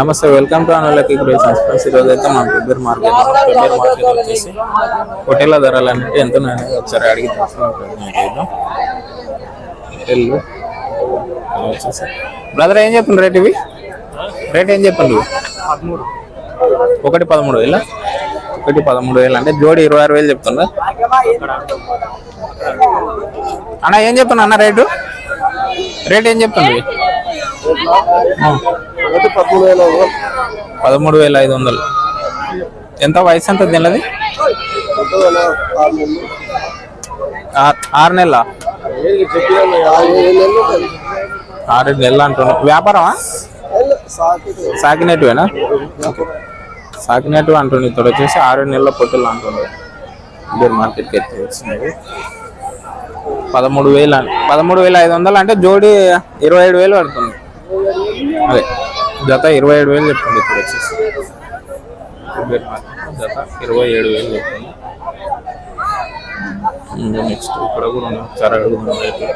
నమస్తే welcome to Anulakki creations friends ఈరోజు అయితే మా పెబ్బేరు మార్కెట్ పెబ్బేరు మార్కెట్ వచ్చేసి హోటల్ ధరలు అంటే ఎంత అనేది ఒకసారి అడిగి వచ్చేసి. బ్రదర్ ఏం చెప్తుంది రేట్ ఇవి? రేట్ ఏం చెప్పండి ఇవి ఒకటి పదమూడు వేల? ఒకటి పదమూడు వేలు. అంటే జోడి ఇరవై ఆరు వేలు చెప్తుందా? అన్న ఏం చెప్తున్నా అన్న రేటు రేట్ ఏం చెప్తుంది. పదమూడు వేల ఐదు వందలు. ఎంత వయసు ఎంత తిన్నది ఆరు నెలల. ఆరు నెలలు? అంటున్నా. వ్యాపారమా? సాకినట్టువేనా? సాకినట్టు అంటుంది ఇక్కడ వచ్చేసి ఆరు నెలల పొట్టులు అంటుంది ఇద్దరు మార్కెట్కి ఎత్తి వచ్చినవి పదమూడు వేలు పదమూడు వేల ఐదు వందలు అంటే జోడి ఇరవై ఏడు వేలు పడుతుంది. అదే. జత ఇరవై ఏడు వేలు చెప్తుంది ఇప్పుడు వచ్చేసి. మార్కెట్ జత ఇరవై ఏడు వేలు చెప్తుంది నెక్స్ట్ ఇక్కడ కూడా ఉన్నాయి. ఒకసారి అడుగుదాం రేట్లు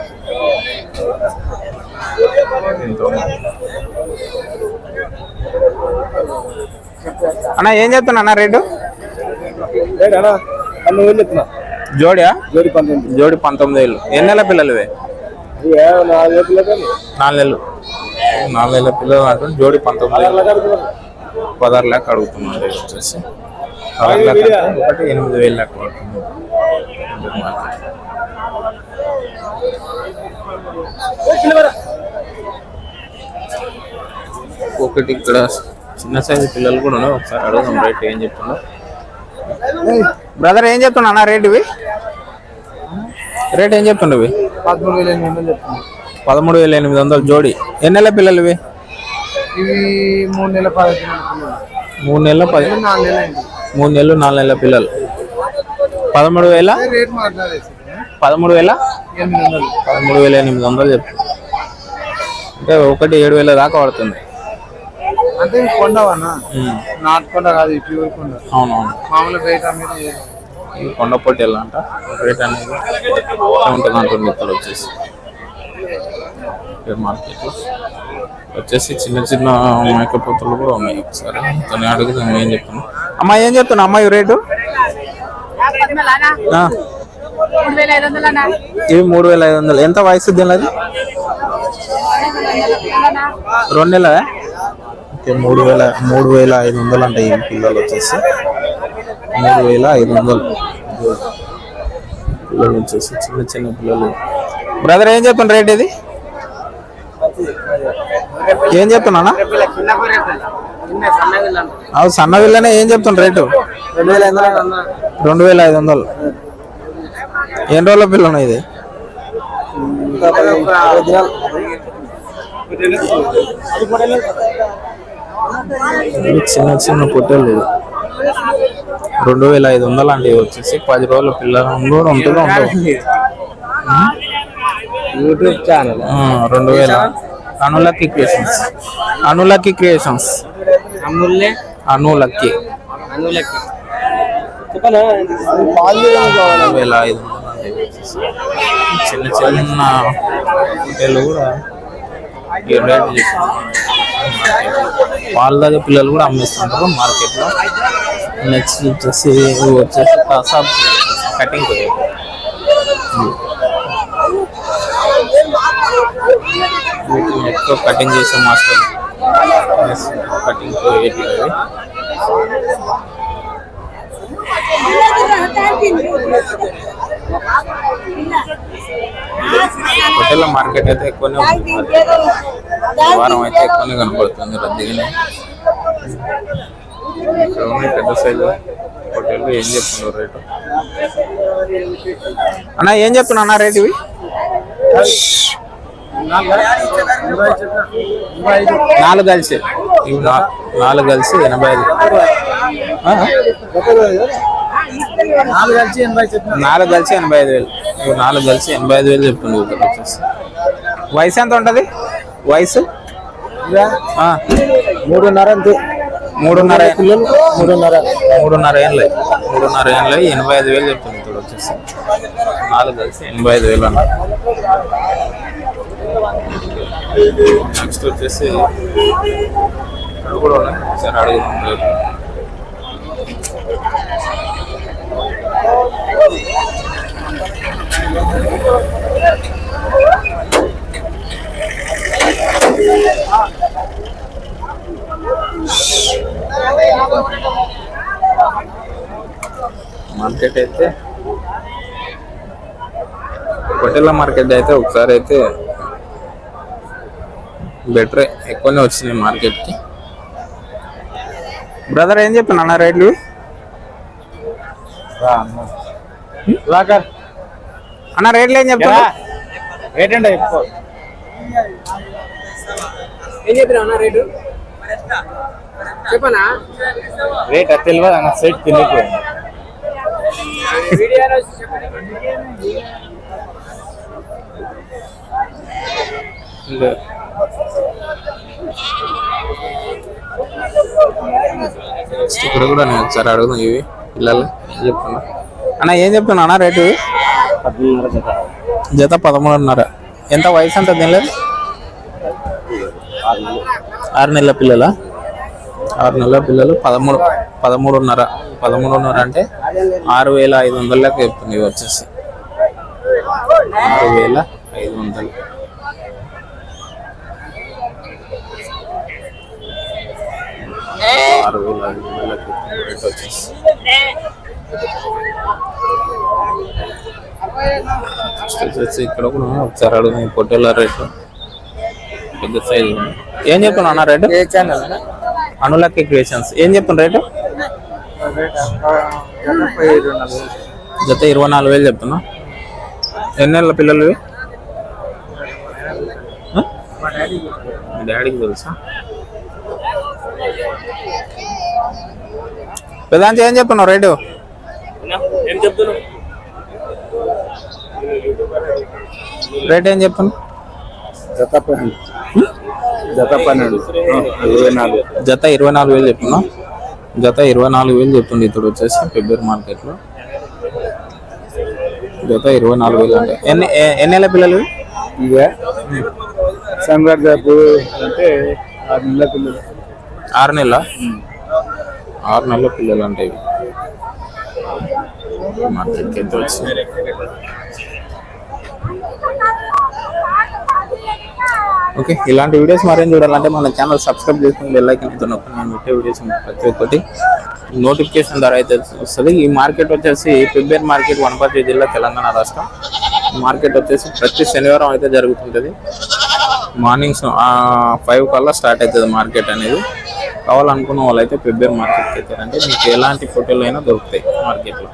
ఎంత ఉన్నాయి? అన్న ఏం చెప్తున్నా అన్న రేటు? పన్నెండు వేలు చెప్తున్నా. జోడియా? జోడి పంతొమ్మిది. జోడి పంతొమ్మిది వేలు. ఎన్ని నెలల పిల్లలు. నాలుగు నెలలు. నాలుగు నెలల పిల్లలు అంటుంది జోడి పంతొమ్మిది వేలు పదహారు లెక్క అడుగుతున్నాను రేటు వచ్చేసి. పదహారు అంటే ఒకటి ఎనిమిది వేలు లెక్క పడుతుంది. ఒకటి ఇక్కడ చిన్న సైజు పిల్లలు కూడా ఉన్నారు. ఒకసారి అడుగుదాం రేట్ ఏం చెప్తున్నా. బ్రదర్ ఏం చెప్తున్నా అన్న రేట్ ఇవి? రేట్ ఏం చెప్తుండవు పదమూడు వేల ఎనిమిది వందలు చెప్తున్నా పదమూడు వేల ఎనిమిది వందలు జోడి. ఎన్ని నెలల పిల్లలు ఇవి ఇవి మూడు నెలల నెలల మూడు నెలల పది నాలుగు నెలలు అయింది. మూడు నెలలు నాలుగు నెలల పిల్లలు. పదమూడు వేల? పదమూడు వేల? పదమూడు వేల ఎనిమిది వందలు చెప్తాను అంటే ఒకటి ఏడు వేల దాకా పడుతుంది. అంటే ఉమ్. నాటు కొండ కాదు ఇది ప్యూర్ కొండ. అవునవును. మామూలు కొండ రేట్ అనేది ఉంటుంది అంటుంది ఇక్కడ వచ్చేసి. ఇక్కడ మార్కెట్లో వచ్చేసి చిన్న చిన్న మేకపోతులు కూడా ఉన్నాయి ఒకసారి. తను అడుగుతాం ఏం చెప్తాను? అమ్మ ఏం చెప్తున్నా అమ్మాయి రేటు? ఆ, మూడు వేల ఐదు వందలనా ఇవి మూడు వేల ఐదు వందలు. ఎంత వయసు దీనిది రెండు నెలల? ఓకే మూడు వేల మూడు వేల ఐదు వందలు అంటే ఈ పిల్లలు వచ్చేసి. మూడు వేల ఐదు వందలు. పిల్లలు వచ్చేసి చిన్న చిన్న పిల్లలు. బ్రదర్ ఏం చెప్తున్నా రేట్ ఇది? ఏం చెప్తున్నా అవు సన్న విల్లనే ఏం చెప్తున్నా రేటు? రెండు వేల ఐదు వందలు. ఎన్ని రోజుల పిల్ల ఇది? చిన్న చిన్న పొట్టేలు. రెండు వేల ఐదు వందలు అండి వచ్చేసి పది రోజుల పిల్లలు కూడా ఉంటుందో యూట్యూబ్ ఛానల్. రెండు వేల. అనులక్కీ క్రియేషన్స్. అనులక్కీ క్రియేషన్స్. అమూల్య. అనులక్కీ అనులకి. చెప్పనా? పాలు రెండు వేల ఐదు వందలు అండి ఇవి వచ్చేసి. చిన్న చిన్న పొట్టేలు కూడా. వాళ్ళ దగ్గర పిల్లలు కూడా అమ్మేస్తుంటారు మార్కెట్లో. నెక్స్ట్ వచ్చేసి వచ్చేసి కసాబ్ కటింగ్ వీటిని ఎక్కువ కటింగ్ చేసే మాస్టర్ కటింగ్ అవి హోటల్ మార్కెట్ అయితే ఎక్కువనే ఉంది. వారం అయితే ఎక్కువనే కనపడుతుంది రద్దీగానే ఇక్కడ ఉన్నాయి పెద్ద సైజు హోటల్ ఏం చెప్తున్నారు రేటు? అన్న ఏం చెప్తున్నా రేటు ఇవి? నాలుగు కలిసి. నాలుగు కలిసి ఎనభై ఐదు? నాలుగు కలిసి ఎనభై చెప్పిన నాలుగు కలిసి ఎనభై ఐదు వేలు. ఇవి నాలుగు కలిసి ఎనభై ఐదు వేలు చెప్తుంది వచ్చేసి వయసు ఎంత ఉంటుంది? వయసు? మూడున్నర అంతే. మూడున్నర పిల్లలు మూడున్నర. మూడున్నర ఏళ్ళు. మూడున్నర ఏళ్ళు ఎనభై ఐదు వేలు చెప్తుంది ఇక్కడ వచ్చేసి. నాలుగు కలిసి ఎనభై ఐదు వేలు అన్న నెక్స్ట్ వచ్చేసి ఇక్కడ కూడా ఉన్నాయి. ఒకసారి అడుగుతున్నారు మార్కెట్ అయితే పొట్టెల మార్కెట్ అయితే ఒకసారి అయితే బెటరే ఎక్కువనే వచ్చినాయి మార్కెట్కి. బ్రదర్ ఏం చెప్పాను అన్న రేట్లు? అన్న. రేట్లు ఏం చెప్తారా ఏంటంటే ఎక్కువ ఏం చెప్పినా అన్న రేటు? చెప్పనా? రేట్ అది తెలియదు అన్న సైట్ తిరిగిపోయింది వీడియోలో ఇక్కడ కూడా నేను ఒకసారి అడుగుదాం ఇవి. పిల్లలు చెప్తున్నా అన్న ఏం చెప్తున్నా అన్న రేటు జత పదమూడున్నర. ఎంత వయసు అంత తినలేదు ఆరు నెలల పిల్లల? ఆరు నెలల పిల్లలు పదమూడు పదమూడున్నర. పదమూడున్నర అంటే ఆరు వేల ఐదు వందలకి చెప్తుంది ఇవి వచ్చేసి. ఆరు వేల ఐదు వందలు. ఆరు వేల ఐదు వందలకి చెప్తుంది రేట్ వచ్చేసి నెక్స్ట్ వచ్చేసి ఇక్కడ కూడా ఒకసారి అడుగు ఈ పొట్టేల రేటు. పెద్ద సైజు ఏం చెప్పాను అన్న రేటు? ఏ ఛానల్ అనులక్కి క్రియేషన్స్. ఏం చెప్పాను రేటు? జత ఇరవై నాలుగు వేలు చెప్తున్నా. ఎన్ని నెలల పిల్లలు డాడీకి తెలుసా? పెదాంచి ఏం చెప్తున్నావు రేటు? ఏం చెప్తున్నావు? రేట్ ఏం చెప్తున్నావు? జత పన్నెండు జత పన్నెండు ఇరవై నాలుగు. జత ఇరవై నాలుగు వేలు చెప్తున్నా. జత ఇరవై నాలుగు వేలు చెప్తుంది ఇప్పుడు వచ్చేసి ఫిబ్రవరి మార్కెట్లో జత ఇరవై నాలుగు వేలు అంటే ఎన్ని ఎ- ఎన్ని నెలల పిల్లలు? ఇవి? ఇవే సంగారు జాబు అంటే ఆరు నెలల పిల్లలు. ఆరు నెలల? ఆరు నెలల పిల్లలు అంటే ఇవి మార్కెట్కి ఎంత వచ్చింది ఓకే ఇలాంటి వీడియోస్ మరేం చూడాలంటే మన ఛానల్ సబ్స్క్రైబ్ చేసుకుని బెల్ ఐకాన్ నేను పెట్టే వీడియోస్ ప్రతి ఒక్కటి నోటిఫికేషన్ ద్వారా అయితే వస్తుంది. ఈ మార్కెట్ వచ్చేసి ఫిబ్రవరి మార్కెట్ వనపర్తి జిల్లా తెలంగాణ రాష్ట్రం. మార్కెట్ వచ్చేసి ప్రతి శనివారం అయితే జరుగుతుంటుంది. మార్నింగ్ ఫైవ్ కల్లా స్టార్ట్ అవుతుంది మార్కెట్ అనేది. కావాలనుకున్న వాళ్ళైతే ఫిబ్రవరి మార్కెట్కి అయితే అంటే మీకు ఎలాంటి ఫోటోలు అయినా దొరుకుతాయి మార్కెట్లో